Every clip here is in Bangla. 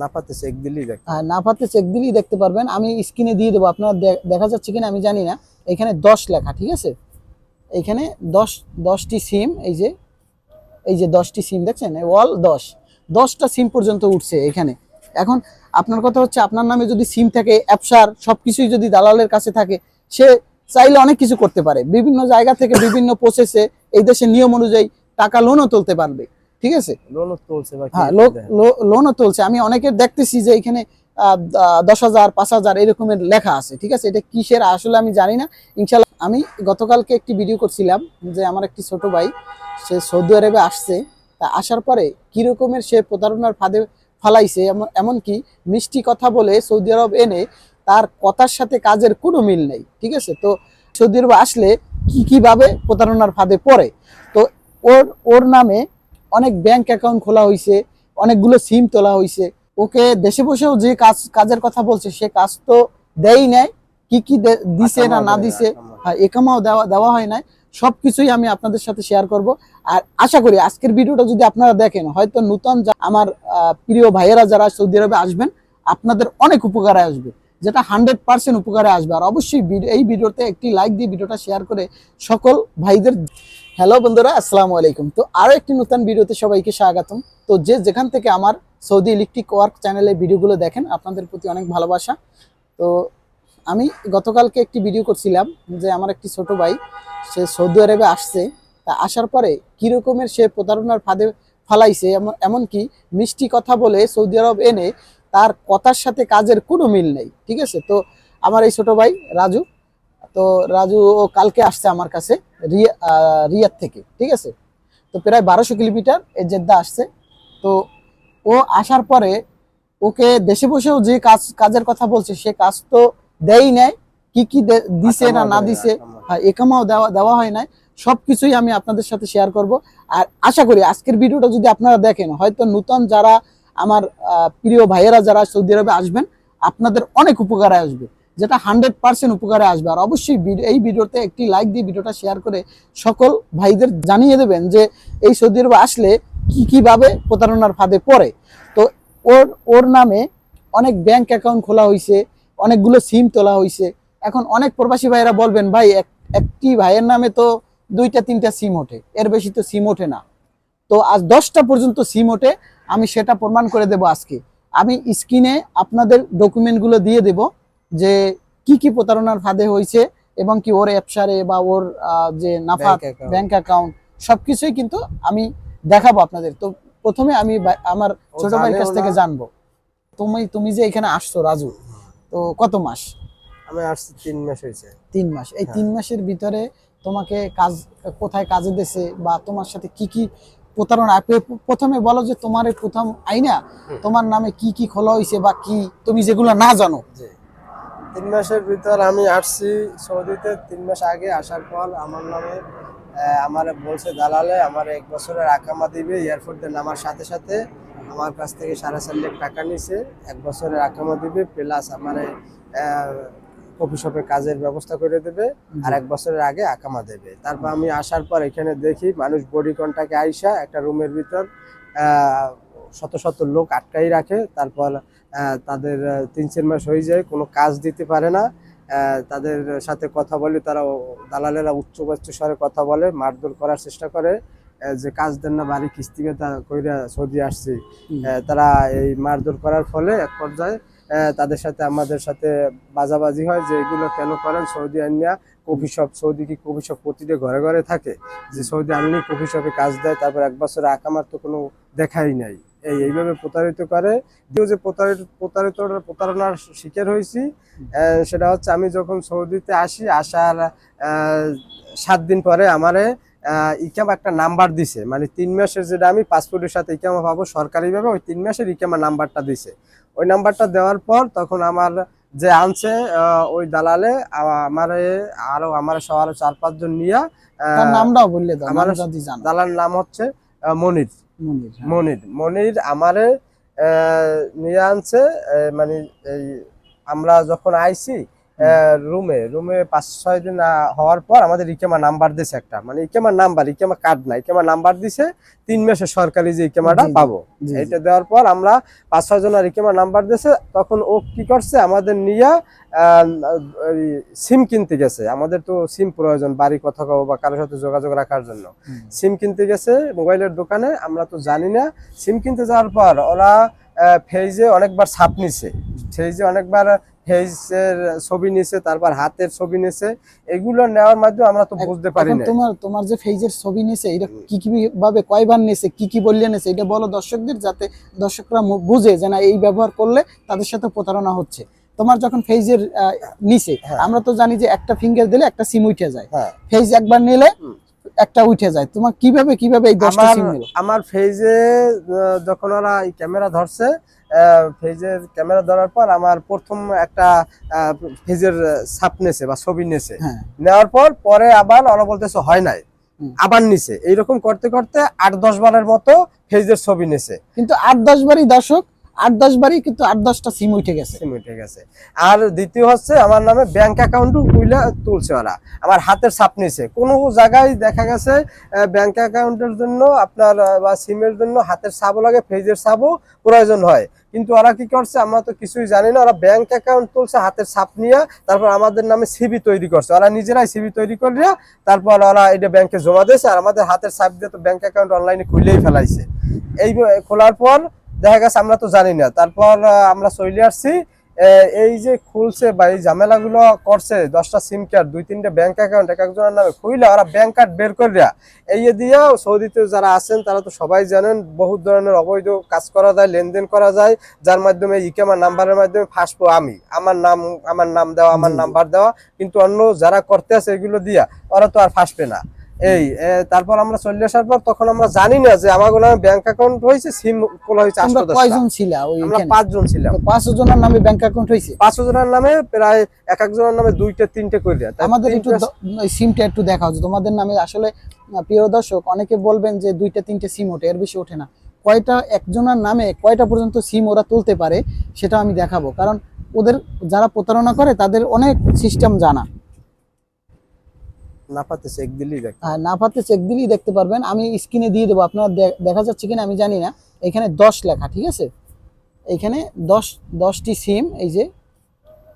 নাপাতে চেক দিলেই দেখ হ্যাঁ পারতে চেক দিলেই দেখতে পারবেন। আমি স্ক্রিনে দিয়ে দেবো, আপনার দেখা যাচ্ছে কিনা আমি জানি না। এখানে দশ লেখা, ঠিক আছে? এখানে দশ, দশটি সিম এই যে এই যে দশটি সিম দেখছেন? ওয়াল দশ। দশটা সিম পর্যন্ত উঠছে এখানে। এখন আপনার কথা হচ্ছে, আপনার নামে যদি সিম থাকে অ্যাপসার সব কিছুই যদি দালালের কাছে থাকে, সে চাইলে অনেক কিছু করতে পারে। বিভিন্ন জায়গা থেকে বিভিন্ন প্রসেসে এই দেশের নিয়ম অনুযায়ী টাকা লোনও তুলতে পারবে। ঠিক আছে? লোনও তুলছে হ্যাঁ লোনও তুলছে। আমি অনেকের দেখতেছি যে এখানে দশ হাজার পাঁচ হাজার এরকমের লেখা আছে ঠিক আছে? এটা কিসের? আসলে আমি জানি না। ইনশাল্লাহ আমি গতকালকে একটি ভিডিও করছিলাম যে আমার একটি ছোট ভাই সে সৌদি আরবে আসছে। তা আসার পরে কি রকমের সে প্রতারণার ফাঁদে ফালাইছে এমন এমনকি মিষ্টি কথা বলে সৌদি আরব এনে তার কথার সাথে কাজের কোনো মিল নেই ঠিক আছে? তো সৌদি আরবে আসলে কি কীভাবে প্রতারণার ফাঁদে পড়ে? তো ওর ওর নামে অনেক ব্যাংক অ্যাকাউন্ট খোলা হয়েছে অনেকগুলো সিম তোলা হয়েছে ওকে দেশে বসেও যে কাজ কাজের কথা বলছে সে কাজ তো দেই নাই। কি কি দিছে না না দিছে। হ্যাঁ একামাও দেওয়া দেওয়া হয় নাই। সবকিছুই আমি আপনাদের সাথে শেয়ার করব। আর আশা করি আজকের ভিডিওটা যদি আপনারা দেখেন হয়তো নতুন আমার প্রিয় ভাইয়েরা যারা সৌদি আরবে আসবেন আপনাদের অনেক উপকারে আসবে। যেটা হান্ড্রেড পার্সেন্ট উপকারে আসবে। আর অবশ্যই এই ভিডিওতে একটি লাইক দিয়ে ভিডিওটা শেয়ার করে সকল ভাইদের হ্যালো বন্ধুরা, আসসালামু আলাইকুম। তো আরও একটি নতুন ভিডিওতে সবাইকে স্বাগতম। তো যে যেখান থেকে আমার সৌদি ইলেকট্রিক ওয়ার্ক চ্যানেলে ভিডিওগুলো দেখেন, আপনাদের প্রতি অনেক ভালোবাসা। তো আমি গতকালকে একটি ভিডিও করছিলাম যে আমার একটি ছোট ভাই, সে সৌদি আরবে আসছে। তা আসার পরে কীরকমের সে প্রতারণার ফাঁদে ফালাইছে, এমন এমনকি মিষ্টি কথা বলে সৌদি আরব এনে তার কথার সাথে কাজের কোনো মিল নেই। ঠিক আছে? তো আমার এই ছোট ভাই রাজু তো রাজু ও কালকে আসছে আমার কাছে রিয়া- রিয়াদ থেকে ঠিক আছে? তো প্রায় বারোশো কিলোমিটার এই জেদ্দা আসছে। তো ও আসার পরে ওকে দেশে বসেও যে কাজ কাজের কথা বলছে সে কাজ তো দেই নাই। কি কি দিছে না না দিছে। হ্যাঁ একামাও দেওয়া দেওয়া হয় নাই। সবকিছুই আমি আপনাদের সাথে শেয়ার করব। আর আশা করি আজকের ভিডিওটা যদি আপনারা দেখেন হয়তো নতুন যারা আমার আহ, প্রিয় ভাইয়েরা যারা সৌদি আরবে আসবেন আপনাদের অনেক উপকারে আসবে। যেটা হান্ড্রেড পার্সেন্ট উপকারে আসবে। আর অবশ্যই এই ভিডিওতে একটি লাইক দিয়ে ভিডিওটা শেয়ার করে সকল ভাইদের জানিয়ে দেবেন যে এই সৌদি আরবে আসলে কি কীভাবে প্রতারণার ফাঁদে পড়ে। তো ওর ওর নামে অনেক ব্যাংক অ্যাকাউন্ট খোলা হয়েছে অনেকগুলো সিম তোলা হয়েছে এখন অনেক প্রবাসী ভাইয়েরা বলবেন, ভাই, এক- একটি ভাইয়ের নামে তো দুইটা, তিনটা সিম ওঠে। এর বেশি তো সিম ওঠে না। তো আজ দশটা পর্যন্ত সিম ওঠে, আমি সেটা প্রমাণ করে দেব আজকে। আমি স্ক্রিনে আপনাদের ডকুমেন্টগুলো দিয়ে দেব। যে কি কি প্রতারণার ফাঁদে হয়েছে এবং কি ওর অ্যাপসারে বা ওর যে নাফা ব্যাংক অ্যাকাউন্ট সবকিছুই কিন্তু আমি দেখাবো আপনাদের। তো প্রথমে আমি আমার ছোট ভাইয়ের কাছ থেকে জানব। তুমি তুমি যে এখানে আসছো রাজু তো কত মাস? আমি আসছি তিন মাস হয়েছে। তিন মাস। এই হ্যাঁ। তিন মাসের ভিতরে তোমাকে কাজ কোথায় কাজে দিছে বা তোমার সাথে কি কি প্রতারণা? প্রথমে বলো যে তোমার প্রথম আইনা তোমার নামে কি কি খোলা হয়েছে বা কি? তুমি যেগুলো না জানো। তিন মাসের ভিতর আমি আসছি সৌদিতে। তিন মাস আগে আসার পর আমার নামে আমার বলছে দালালে আমার এক বছরের আকামা দিবে এয়ারপোর্টে নামার সাথে সাথে আমার কাছ থেকে সাড়ে চার লাখ টাকা নিছে এক বছরের আকামা দিবে প্লাস আমার কফি শপে কাজের ব্যবস্থা করে দেবে আর এক বছরের আগে আকামা দেবে। তারপর আমি আসার পর এখানে দেখি মানুষ বডি কন্টাকে আইসা একটা রুমের ভিতর শত শত লোক আটকাই রাখে। তারপর তাদের তিন চার মাস হয়ে যায় কোনো কাজ দিতে পারে না। তাদের সাথে কথা বলে তারা দালালেরা উচ্চ বাচ্চ স্বরে কথা বলে মারধর করার চেষ্টা করে যে কাজ দেন না বাড়ি কিস্তি বেতা কইরা সৌদি আসছি। তারা এই মারধর করার ফলে এক পর্যায়ে তাদের সাথে আমাদের সাথে বাজাবাজি হয় যে এগুলো কেন করেন? সৌদি আনিয়া কফি শপ সৌদি কি কফি শপ প্রতিটা ঘরে ঘরে থাকে? যে সৌদি আনলি কফি শপে কাজ দেয় তারপর এক বছর আকামার তো কোনো দেখাই নাই। এই এইভাবে প্রতারিত করে। দ্বিতীয় যে প্রতারিত প্রতারিত প্রতারণার শিকার হয়েছি সেটা হচ্ছে আমি যখন সৌদিতে আসি আসার সাত দিন পরে আমারে ইকাম একটা নাম্বার দিছে। মানে তিন মাসের যেটা আমি পাসপোর্টের সাথে ইকামা পাবো সরকারিভাবে ওই তিন মাসের ইকামা নাম্বারটা দিছে। ওই নাম্বারটা দেওয়ার পর তখন আমার যে আনছে ওই দালালে আমারে আরও আমার সহ আরও চার পাঁচজন নিয়া নামটাও বললে আমার নাম হচ্ছে মনির। মনির হ্যাঁ। মনির মনির আমারে নিয়ে আনছে মানে এই আমরা যখন আইছি রুমে রুমে পাঁচ ছয় দিন হওয়ার পর আমাদের ইকেমা নাম্বার দিছে একটা। মানে ইকেমার নাম্বার ইকেমা কার্ড না ইকেমা নাম্বার দিছে তিন মাসের সরকারি যে ইকেমাটা পাবো। এটা দেওয়ার পর আমরা পাঁচ ছয় জনের ইকেমা নাম্বার দিছে তখন ও কি করছে আমাদের নিয়ে সিম কিনতে গেছে। আমাদের তো সিম প্রয়োজন বাড়ি কথা কব বা কারোর সাথে যোগাযোগ রাখার জন্য। সিম কিনতে গেছে মোবাইলের দোকানে আমরা তো জানি না। সিম কিনতে যাওয়ার পর ওরা ফেজে অনেকবার ছাপ নিছে। ফেজে অনেকবার ফেজের ছবি নিছে তারপর হাতের ছবি নিছে এগুলো নেওয়ার মাধ্যমে আমরা তো বুঝতে পারি না তোমার তোমার যে ফেজের ছবি নিছে এটা কি কি ভাবে কয়বার নিছে কি কি বললে নিছে এটা বলো দর্শকদের যাতে দর্শকরা বুঝে যে না এই ব্যবহার করলে তাদের সাথে প্রতারণা হচ্ছে তোমার যখন ফেজের নিছে হ্যাঁ। আমরা তো জানি যে একটা ফিঙ্গার দিলে একটা সিম উঠে যায় হ্যাঁ ফেজ একবার নিলে। একটা উঠে যায়। তোমার কীভাবে কীভাবে এই দশটা আমার সিম নিল আমার ফেজে যখন ওরা এই ক্যামেরা ধরছে ফেজের ক্যামেরা ধরার পর আমার প্রথম একটা ফেজের ছাপ নেছে বা ছবি নেছে। হ্যাঁ। নেওয়ার পর পরে আবার ওরা বলতেছে হয় নাই। আবার নিছে। এইরকম করতে করতে আট দশ বারের মতো ফেজের ছবি নেছে। কিন্তু আট দশ বারই দর্শক আট দশ বারই কিন্তু আট দশটা সিম উঠে গেছে। সিম উঠে গেছে। আর দ্বিতীয় হচ্ছে, আমার নামে ব্যাংক অ্যাকাউন্টও খুলে তুলছে ওরা। আমার হাতের ছাপ নিছে। কোনো জায়গায় দেখা গেছে ব্যাংক অ্যাকাউন্টের জন্য আপনার বা সিমের জন্য হাতের ছাপও লাগে ফেজের ছাপও প্রয়োজন হয়। কিন্তু ওরা কি করছে, আমরা তো কিছুই জানি না। ওরা ব্যাংক অ্যাকাউন্ট তুলছে, হাতের ছাপ নিয়ে, তারপর আমাদের নামে সিবি তৈরি করছে। ওরা নিজেরাই সিবি তৈরি করে তারপর ওরা এটা ব্যাংকে জমা দিয়েছে। আর আমাদের হাতের ছাপ দিয়ে তো ব্যাংক অ্যাকাউন্ট অনলাইনে খুলেই ফেলাইছে। এই খোলার পর দেখা গেছে আমরা তো জানি না। তারপর আমরা চলে আসছি এই যে খুলছে বা এই ঝামেলাগুলো করছে দশটা সিম কার্ড দুই তিনটা ব্যাংক অ্যাকাউন্ট এক একজনের নামে খুইলে ওরা ব্যাংক কার্ড বের করে করিয়া এই যে দিয়া সৌদিতে যারা আছেন তারা তো সবাই জানেন বহুত ধরনের অবৈধ কাজ করা যায় লেনদেন করা যায় যার মাধ্যমে ইকেমার নাম্বারের মাধ্যমে ফাঁসবো আমি। আমার নাম আমার নাম দেওয়া আমার। নাম্বার দেওয়া কিন্তু অন্য যারা করতে আছে এগুলো দিয়া ওরা তো আর ফাঁসবে না। এই তারপর আমরা চলে আসার পর তখন আমরা জানি না যে আমার নামে ব্যাংক অ্যাকাউন্ট হয়েছে সিম খোলা হয়েছে। কয়জন ছিলা আমরা পাঁচজন ছিলাম। পাঁচ জনের নামে ব্যাংক অ্যাকাউন্ট হয়েছে? পাঁচশো জনের নামে প্রায় এক একজনের নামে দুইটা তিনটে করে। আমাদের একটু সিমটা একটু দেখাও তোমাদের নামে আসলে প্রিয় দর্শক অনেকে বলবেন যে দুইটা তিনটে সিম ওঠে এর বেশি ওঠে না। কয়টা একজনের নামে কয়টা পর্যন্ত সিম ওরা তুলতে পারে সেটা আমি দেখাবো। কারণ ওদের যারা প্রতারণা করে তাদের অনেক সিস্টেম জানা। না পাতে চেক দিলেই দেখ আর না পারতে চেক দিলেই দেখতে পারবেন। আমি স্ক্রিনে দিয়ে দেবো, আপনারা দেখা যাচ্ছে কিনা আমি জানি না। এখানে দশ লেখা, ঠিক আছে? এখানে দশ, দশটি সিম এই যে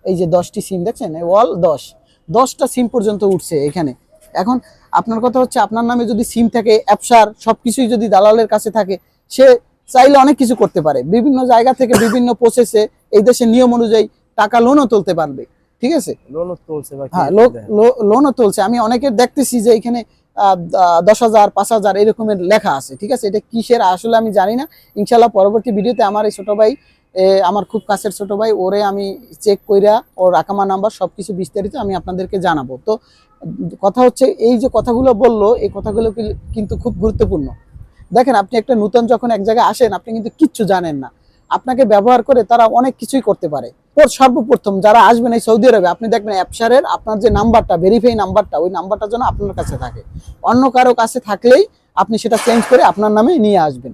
এই যে দশটি সিম দেখছেন? ওয়াল দশ। দশটা সিম পর্যন্ত উঠছে এখানে। এখন আপনার কথা হচ্ছে, আপনার নামে যদি সিম থাকে, অ্যাপসার সব কিছুই যদি দালালের কাছে থাকে, সে চাইলে অনেক কিছু করতে পারে। বিভিন্ন জায়গা থেকে বিভিন্ন প্রসেসে এই দেশের নিয়ম অনুযায়ী টাকা লোনও তুলতে পারবে। ঠিক আছে? লোনও তুলছে হ্যাঁ লোনও তুলছে। আমি অনেকের দেখতেছি যে এখানে দশ হাজার পাঁচ হাজার এরকমের লেখা আছে ঠিক আছে? এটা কিসের? আসলে আমি জানি না। ইনশাল্লাহ পরবর্তী ভিডিওতে আমার এই ছোট ভাই আমার খুব কাছের ছোট ভাই ওরে আমি চেক কইরা ওর আকামা নাম্বার সবকিছু বিস্তারিত আমি আপনাদেরকে জানাব। তো কথা হচ্ছে এই যে কথাগুলো বলল এই কথাগুলো কিন্তু খুব গুরুত্বপূর্ণ। দেখেন আপনি একটা নতুন যখন এক জায়গায় আসেন আপনি কিন্তু কিচ্ছু জানেন না। আপনাকে ব্যবহার করে তারা অনেক কিছুই করতে পারে। সর্বপ্রথম যারা আসবেন এই সৌদি আরবে আপনি দেখবেন অ্যাপসারের আপনার যে নাম্বারটা ভেরিফাই নাম্বারটা ওই নাম্বারটা যেন আপনার কাছে থাকে। অন্য কারও কাছে থাকলেই আপনি সেটা চেঞ্জ করে আপনার নামে নিয়ে আসবেন।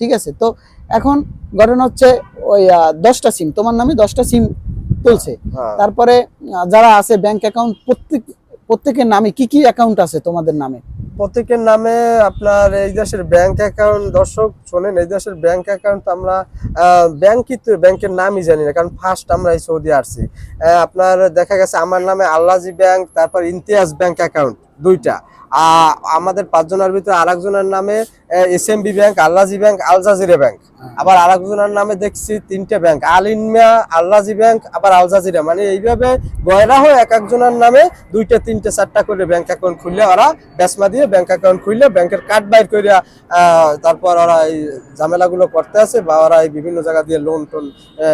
ঠিক আছে? তো এখন ঘটনা হচ্ছে ওই দশটা সিম তোমার নামে দশটা সিম তুলছে হ্যাঁ। তারপরে যারা আছে ব্যাংক অ্যাকাউন্ট প্রত্যেক প্রত্যেকের নামে কি কি অ্যাকাউন্ট আছে তোমাদের নামে? প্রত্যেকের নামে আপনার এই দেশের ব্যাংক অ্যাকাউন্ট দর্শক শোনেন, এই দেশের ব্যাংক অ্যাকাউন্ট আমরা ব্যাংকই তো ব্যাংকের নামই জানি না, কারণ ফার্স্ট আমরা এই সৌদি আসছি আপনার দেখা গেছে আমার নামে আল্লাজি ব্যাংক তারপর ইমতিয়াজ ব্যাংক অ্যাকাউন্ট দুইটা। আহ, আমাদের পাঁচজনের ভিতরে আরেকজনের নামে এস এম বি ব্যাংক আল্লাজি ব্যাংক আল জাজিরা ব্যাংক আবার আরেকজনের নামে দেখছি তিনটে ব্যাংক আল ইনমিয়া আল্লাজি ব্যাংক আবার আল জাজিরা মানে এইভাবে গয়রা হয়ে এক একজনের নামে দুইটা তিনটে চারটা করে ব্যাংক অ্যাকাউন্ট খুললে ওরা বেসমা দিয়ে ব্যাংক অ্যাকাউন্ট খুললে ব্যাংকের কার্ড বাইর করিয়া আহ, তারপর ওরা এই ঝামেলাগুলো করতে আছে বা ওরা এই বিভিন্ন জায়গা দিয়ে লোন টোন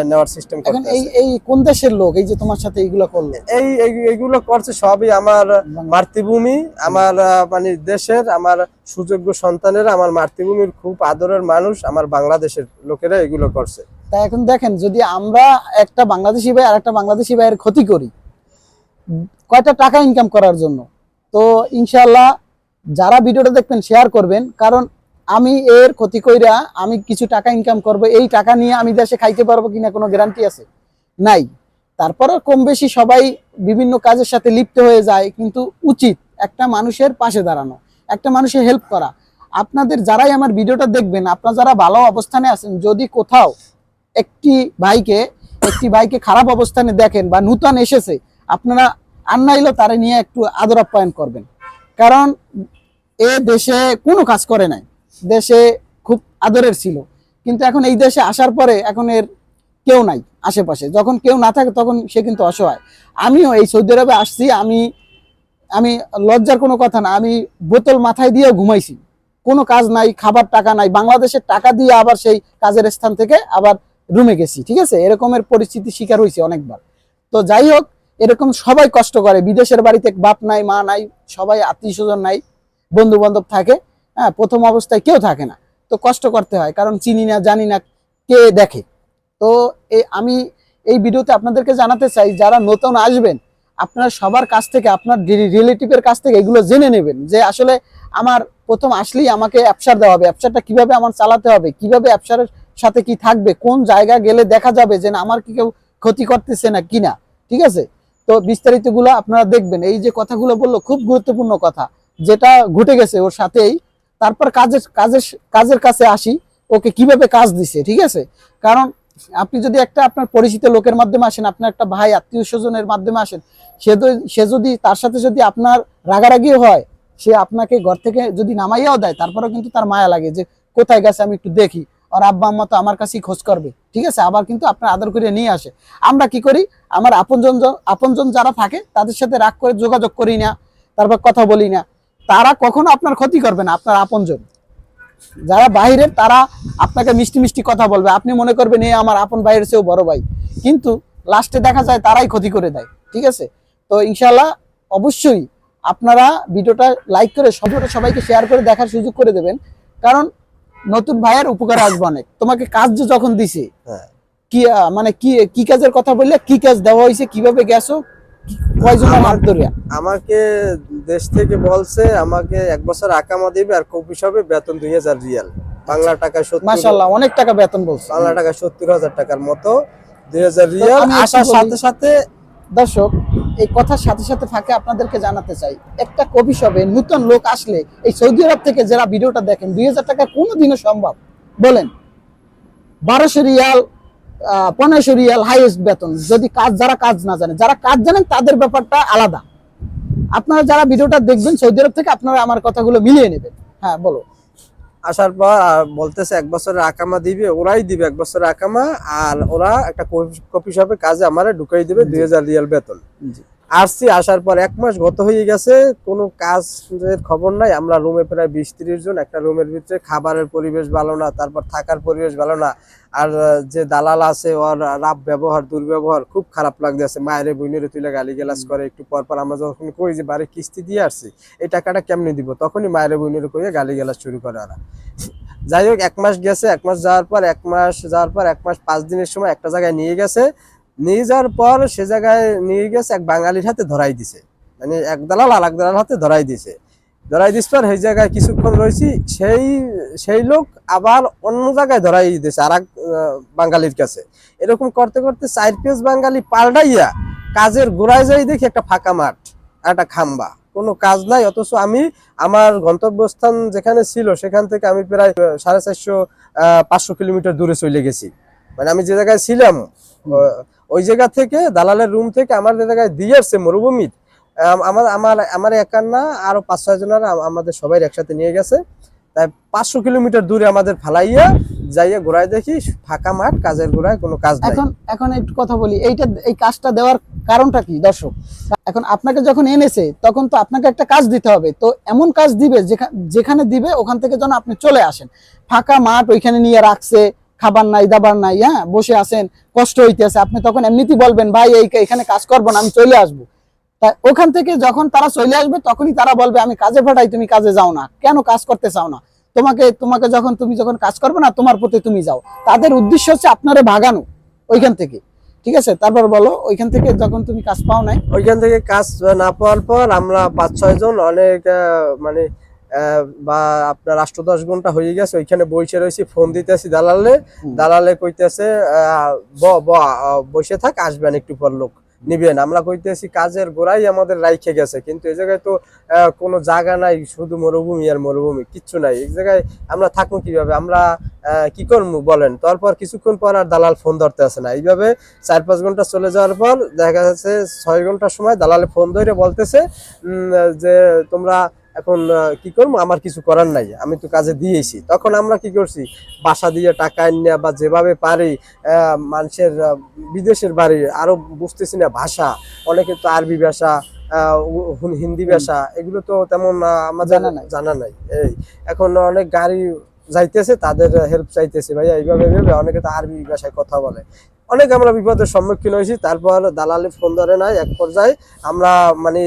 নেওয়ার সিস্টেম করতে এই এই কোন দেশের লোক? এই যে তোমার সাথে এইগুলো করলে? এই এই- এইগুলো করছে সবই আমার মাতৃভূমি আমার আহ, মানে দেশের আমার সুযোগ্য সন্তানেরা আমার মাতৃভূমির খুব আদরের মানুষ আমার বাংলাদেশের লোকেরা এগুলো করছে। তা এখন দেখেন যদি আমরা একটা বাংলাদেশি ভাই আর একটা বাংলাদেশি ভাইয়ের ক্ষতি করি কয়টা টাকা ইনকাম করার জন্য? তো ইনশাল্লাহ যারা ভিডিওটা দেখবেন শেয়ার করবেন কারণ আমি এর ক্ষতি কইরা আমি কিছু টাকা ইনকাম করব এই টাকা নিয়ে আমি দেশে খাইতে পারব কিনা কোনো গ্যারান্টি আছে? নাই। তারপরে কম বেশি সবাই বিভিন্ন কাজের সাথে লিপ্ত হয়ে যায় কিন্তু উচিত একটা মানুষের পাশে দাঁড়ানো, একটা মানুষের হেল্প করা। আপনাদের যারাই আমার ভিডিওটা দেখবেন, আপনারা যারা ভালো অবস্থানে আছেন, যদি কোথাও একটি ভাইকে একটি ভাইকে খারাপ অবস্থানে দেখেন বা নূতন এসেছে, আপনারা আর নাইলেও তারা নিয়ে একটু আদর আপ্যায়ন করবেন। কারণ এ দেশে কোনো কাজ করে নাই। দেশে খুব আদরের ছিল। কিন্তু এখন এই দেশে আসার পরে এখন এর কেউ নাই আশেপাশে। যখন কেউ না থাকে, তখন সে কিন্তু অসহায়। আমিও এই সৌদি আরবে আসছি, আমি আমি লজ্জার কোনো কথা না, আমি বোতল মাথায় দিয়ে ঘুমাইছি। কোনো কাজ নাই, খাবার টাকা নাই, বাংলাদেশের টাকা দিয়ে আবার সেই কাজের স্থান থেকে আবার রুমে গেছি, ঠিক আছে? এরকমের পরিস্থিতি শিকার হয়েছে অনেকবার। তো যাই হোক, এরকম সবাই কষ্ট করে, বিদেশের বাড়িতে বাপ নাই, মা নাই, সবাই আত্মীয় স্বজন নাই বন্ধু বান্ধব থাকে হ্যাঁ প্রথম অবস্থায় কেউ থাকে না। তো কষ্ট করতে হয়, কারণ চিনি না, জানি না কে দেখে। তো আমি এই ভিডিওতে আপনাদেরকে জানাতে চাই, যারা নতুন আসবেন আপনারা সবার কাছ থেকে, আপনার রিলেটিভের কাছ থেকে এগুলো জেনে নেবেন যে আসলে আমার প্রথম আসলেই আমাকে অ্যাপসার দেওয়া হবে। অ্যাপসারটা কীভাবে আমার চালাতে হবে? কীভাবে অ্যাপসারের সাথে কি থাকবে? কোন জায়গা গেলে দেখা যাবে যে না, আমার কি কেউ ক্ষতি করতেছে না কিনা ঠিক আছে? তো বিস্তারিতগুলো আপনারা দেখবেন। এই যে কথাগুলো বলল, খুব গুরুত্বপূর্ণ কথা। যেটা ঘটে গেছে ওর সাথেই। তারপর কাজের কাজের কাজের কাছে আসি। ওকে কীভাবে কাজ দিছে? ঠিক আছে? কারণ আপনি যদি একটা আপনার পরিচিত লোকের মাধ্যমে আসেন, আপনার একটা ভাই, আত্মীয় স্বজনের মাধ্যমে আসেন, সে সে যদি, তার সাথে যদি আপনার রাগারাগি হয়, সে আপনাকে ঘর থেকে যদি নামাইয়াও দেয়, তারপরেও কিন্তু তার মায়া লাগে যে, কোথায় গেছে? আমি একটু দেখি। আর আব্বা, আম্মা তো আমার কাছেই খোঁজ করবে, ঠিক আছে? আবার কিন্তু আপনার আদর করে নিয়ে আসে। আমরা কি করি? আমার আপনজন আপনজন যারা থাকে, তাদের সাথে রাগ করে যোগাযোগ করি না, তারপর কথা বলি না। তারা কখনো আপনার ক্ষতি করবে না, আপনার আপনজন। যারা বাইরের তারা আপনাকে মিষ্টি মিষ্টি কথা বলবে। আপনি মনে করবেন এই আমার আপন ভাইয়ের চেয়েও বড় ভাই। কিন্তু লাস্টে দেখা যায় তারাই ক্ষতি করে দেয়। ঠিক আছে? তো ইনশাল্লাহ অবশ্যই আপনারা ভিডিওটা লাইক করে সবাই সবাইকে শেয়ার করে দেখার সুযোগ করে দেবেন। কারণ নতুন ভাইয়ের উপকার আসবে অনেক। তোমাকে কাজ যখন দিছে হ্যাঁ। কি মানে কি কি কাজের কথা বললে কি কাজ দেওয়া হয়েছে কীভাবে গেছো কি- হাত ধরিয়া আমাকে দেশ থেকে বলছে আমাকে এক বছর আকামা দিবে আর কপি বেতন দুই হাজার রিয়াল। বাংলা টাকা সত্তর মাশাল্লাহ অনেক টাকা বেতন বলছে। বাংলা টাকা সত্তর হাজার টাকার মতো দুই হাজার রিয়াল। আসার সাথে সাথে দর্শক এই কথার সাথে সাথে ফাঁকে আপনাদেরকে জানাতে চাই। একটা কবি সবে নতুন লোক আসলে এই সৌদি আরব থেকে যারা ভিডিওটা দেখেন দুই হাজার টাকা কোনোদিনও সম্ভব। বলেন বারোশো রিয়াল পনেরোশো রিয়াল হাইয়েস্ট বেতন। যদি কাজ যারা কাজ না জানে যারা কাজ জানেন তাদের ব্যাপারটা আলাদা। আপনারা যারা ভিডিওটা দেখবেন সৌদি আরব থেকে আপনারা আমার কথাগুলো মিলিয়ে নেবেন। হ্যাঁ বলো। আসার পর বলতেছে এক বছরের আকামা দিবে ওরাই দিবে এক বছরের আকামা আর ওরা একটা কপি শপে কাজে আমারে ঢুকাই দিবে দুই হাজার রিয়াল বেতন। আসছি, আসার পর এক মাস গত হয়ে গেছে, কোনো কাজের খবর নাই। আমরা রুমে প্রায় বিশ তিরিশ জন, একটা রুমের ভিতরে খাবারের পরিবেশ ভালো না, তারপর থাকার পরিবেশ ভালো না, আর যে দালাল আছে, ওর রাব ব্যবহার, দুর্ব্যবহার খুব খারাপ লাগতেছে। মায়ের বইনের তুলে গালি গালাজ করে একটু পর পর আমরা যখন কই যে বাড়ি কিস্তি দিয়ে আসছি, এই টাকাটা কেমনে দিব? তখনই মায়ের বইনের কইয়ে গালি গালাজ শুরু করে ওরা। যাই হোক, এক মাস গেছে, এক মাস যাওয়ার পর, এক মাস যাওয়ার পর, এক মাস পাঁচ দিনের সময় একটা জায়গায় নিয়ে গেছে। নিয়ে যাওয়ার পর সে জায়গায় নিয়ে গেছে, এক বাঙালির হাতে ধরাই দিছে। মানে এক দালাল আর এক দালাল হাতে ধরাই দিছে। ধরাই দিস পর সেই জায়গায় কিছুক্ষণ রয়েছি, সেই সেই লোক আবার অন্য জায়গায় ধরাই দিছে আর বাঙালির কাছে। এরকম করতে করতে চার পেজ বাঙালি পাল্টাইয়া কাজের গোড়ায় যাই দেখি একটা ফাঁকা মাঠ একটা খাম্বা। কোনো কাজ নাই, অথচ আমি, আমার গন্তব্যস্থান যেখানে ছিল সেখান থেকে আমি প্রায় সাড়ে চারশো পাঁচশো কিলোমিটার দূরে চলে গেছি। মানে আমি যে জায়গায় ছিলাম ওই জায়গা থেকে, দালালের রুম থেকে আমার জায়গায় দিয়ে আসছে মরুভূমির আমার আমার আমার একার না আরও পাঁচ ছয় জনের আমাদের সবাই একসাথে নিয়ে গেছে। তাই পাঁচশো কিলোমিটার দূরে আমাদের ফালাইয়া যাইয়া ঘোরায় দেখি, ফাঁকা মাঠ, কাজের ঘোরায় কোনো কাজ এখন এখন একটু কথা বলি, এইটা, এই কাজটা দেওয়ার কারণটা কি, দর্শক? এখন আপনাকে যখন এনেছে, তখন তো আপনাকে একটা কাজ দিতে হবে। তো এমন কাজ দিবে যেখা- যেখানে দিবে, ওখান থেকে যেন আপনি চলে আসেন। ফাঁকা মাঠ ওইখানে নিয়ে রাখছে খাবার নাই, দাবার নাই হ্যাঁ? বসে আছেন, কষ্ট হইতেছে। আপনি তখন এমনিতেই বলবেন, ভাই, এই এখানে কাজ করব না, আমি চলে আসব। তাই ওখান থেকে যখন তারা চলে আসবে, তখনই তারা বলবে, আমি কাজে পাঠাই, তুমি কাজে যাও না। কেন কাজ করতে চাও না? তোমাকে তোমাকে যখন, তুমি যখন কাজ করবে না, তোমার প্রতি তুমি যাও। তাদের উদ্দেশ্য হচ্ছে আপনারে ভাগানো, ওইখান থেকে। ঠিক আছে? তারপর বলো, ওইখান থেকে যখন তুমি কাজ পাও নাই? ওইখান থেকে কাজ না পাওয়ার পর আমরা পাঁচ ছয় জন অনেক মানে বা আপনার আষ্ট দশ ঘণ্টা হয়ে গেছে ওইখানে বসে রয়েছি ফোন দিতেছি দালালে। দালালে কইতেছে ব বসে থাক আসবেন একটু পর লোক নিবেন। আমরা কইতেছি কাজের গোড়াই আমাদের রাইখে গেছে। কিন্তু এই জায়গায় তো কোনো জায়গা নাই শুধু মরুভূমি আর মরুভূমি কিচ্ছু নাই। এই জায়গায় আমরা থাকব কীভাবে? আমরা কি করব বলেন? তারপর কিছুক্ষণ পর আর দালাল ফোন ধরতে আসে না। এইভাবে চার পাঁচ ঘণ্টা চলে যাওয়ার পর দেখা যাচ্ছে ছয় ঘণ্টার সময় দালালে ফোন ধরে বলতেছে যে তোমরা এখন কি করব? আমার কিছু করার নাই। আমি তো কাজে দিয়েছি। তখন আমরা কি করছি? বাসা দিয়ে টাকা আনিয়া বা যেভাবে পারি মানুষের বিদেশের বাড়ি আরও বুঝতেছি না ভাষা। অনেকে তো আরবি ভাষা হুন- হিন্দি ভাষা এগুলো তো তেমন আমার জানা নাই। জানা নাই। এই এখন অনেক গাড়ি যাইতেছে তাদের হেল্প চাইতেছে। ভাইয়া এইভাবে এইভাবে অনেকে তো আরবি ভাষায় কথা বলে। অনেক আমরা বিপদের সম্মুখীন হয়েছি তারপর দালালি ফোন ধরে নাই এক পর্যায়ে আমরা মানে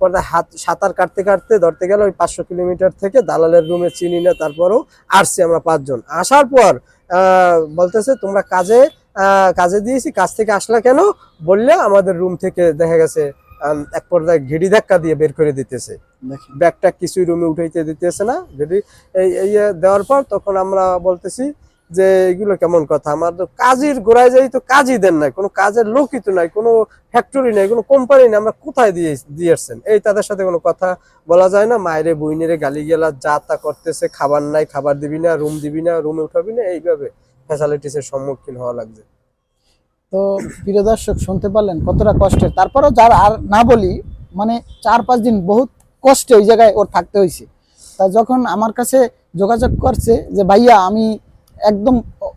পর্যায়ে হাত সাঁতার কাটতে কাটতে ধরতে গেলে ওই পাঁচশো কিলোমিটার থেকে দালালের রুমে চিনি না তারপরও আসছি আমরা পাঁচজন। আসার পর বলতেছে তোমরা কাজে কাজে দিয়েছি কাজ থেকে আসলা কেন? বললে আমাদের রুম থেকে দেখা গেছে এক পর্যায়ে ঘিড়ি ধাক্কা দিয়ে বের করে দিতেছে। ব্যাগটা কিছুই রুমে উঠাইতে দিতেছে না। যদি এই এই দেওয়ার পর তখন আমরা বলতেছি যে এগুলো কেমন কথা? আমার তো কাজের গোড়ায় যাই তো কাজই দেন নাই। কোনো কাজের লোকই তো নাই, কোনো ফ্যাক্টরি নাই, কোনো কোম্পানি নাই। আমরা কোথায় দিয়ে দিয়েছেন এই তাদের সাথে কোনো কথা বলা যায় না? মায়েরে, বইনেরে গালি গেলা যা তা করতেছে, খাবার নাই, খাবার দিবি না রুম দিবি না রুমে উঠাবি না, এইভাবে ফ্যাসিলিটিস এর সম্মুখীন হওয়া লাগছে। তো প্রিয় দর্শক, শুনতে পারলেন কতটা কষ্টের। তারপরেও যার আর না বলি মানে চার পাঁচ দিন বহুত কষ্টে ওই জায়গায় ওর থাকতে হয়েছে তা যখন আমার কাছে যোগাযোগ করছে যে, ভাইয়া, আমি একদম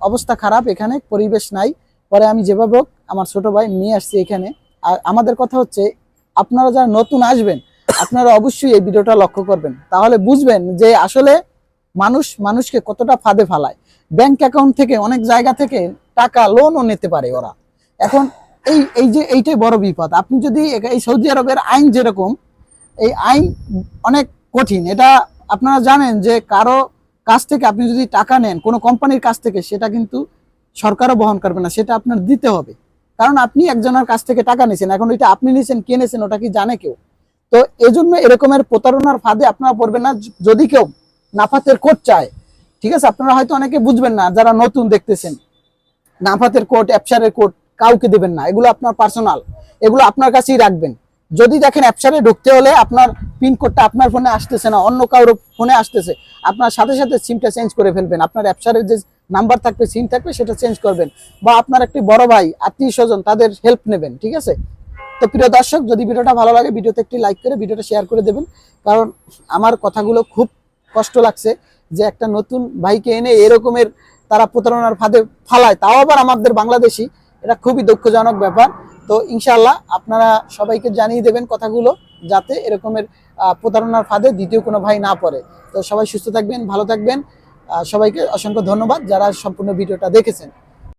অবস্থা খারাপ, এখানে পরিবেশ নাই। পরে আমি যেভাবে হোক আমার ছোট ভাই নিয়ে আসছি এখানে। আর আমাদের কথা হচ্ছে, আপনারা যারা নতুন আসবেন, আপনারা অবশ্যই এই ভিডিওটা লক্ষ্য করবেন। তাহলে বুঝবেন যে আসলে মানুষ মানুষকে কতটা ফাঁদে ফালায়। ব্যাংক অ্যাকাউন্ট থেকে অনেক জায়গা থেকে টাকা লোনও নিতে পারে ওরা। এখন এই এই যে এইটাই বড় বিপদ। আপনি যদি এই সৌদি আরবের আইন যেরকম, এই আইন অনেক কঠিন। এটা আপনারা জানেন যে কারও কাছ থেকে আপনি যদি টাকা নেন, কোনো কোম্পানির কাছ থেকে, সেটা কিন্তু সরকারও বহন করবে না, সেটা আপনার দিতে হবে। কারণ আপনি একজনের কাছ থেকে টাকা নিয়েছেন, এখন ওইটা আপনি নিয়েছেন, কে নিয়েছেন, ওটা কি জানে কেউ? তো এজন্য এরকমের প্রতারণার ফাঁদে আপনারা পড়বেন না যদি কেউ নাফাতের কোড চায়, ঠিক আছে? আপনারা হয়তো অনেকে বুঝবেন না, যারা নতুন দেখতেছেন, নাফাতের কোড অ্যাপসারের কোড কাউকে দেবেন না, এগুলো আপনার পার্সোনাল, এগুলো আপনার কাছেই রাখবেন। যদি দেখেন অ্যাপসারে ঢুকতে হলে আপনার পিন কোডটা আপনার ফোনে আসতেছে না, অন্য কারোর ফোনে আসতেছে, আপনার সাথে সাথে সিমটা চেঞ্জ করে ফেলবেন। আপনার অ্যাপসারের যে নাম্বার থাকবে, সিম থাকবে, সেটা চেঞ্জ করবেন। বা আপনার একটি বড় ভাই, আত্মীয় স্বজন, তাদের হেল্প নেবেন, ঠিক আছে? তো প্রিয় দর্শক, যদি ভিডিওটা ভালো লাগে, ভিডিওতে একটি লাইক করে ভিডিওটা শেয়ার করে দেবেন। কারণ আমার কথাগুলো খুব কষ্ট লাগছে যে একটা নতুন ভাইকে এনে এরকমের তারা প্রতারণার ফাঁদে ফালায়। তাও আবার আমাদের বাংলাদেশি, এটা খুবই দুঃখজনক ব্যাপার। তো ইনশাল্লাহ আপনারা সবাইকে জানিয়ে দেবেন কথাগুলো যাতে এরকমের প্রতারণার ফাঁদে দ্বিতীয় কোনো ভাই না পড়ে। তো সবাই সুস্থ থাকবেন, ভালো থাকবেন। সবাইকে অসংখ্য ধন্যবাদ যারা সম্পূর্ণ ভিডিওটা দেখেছেন।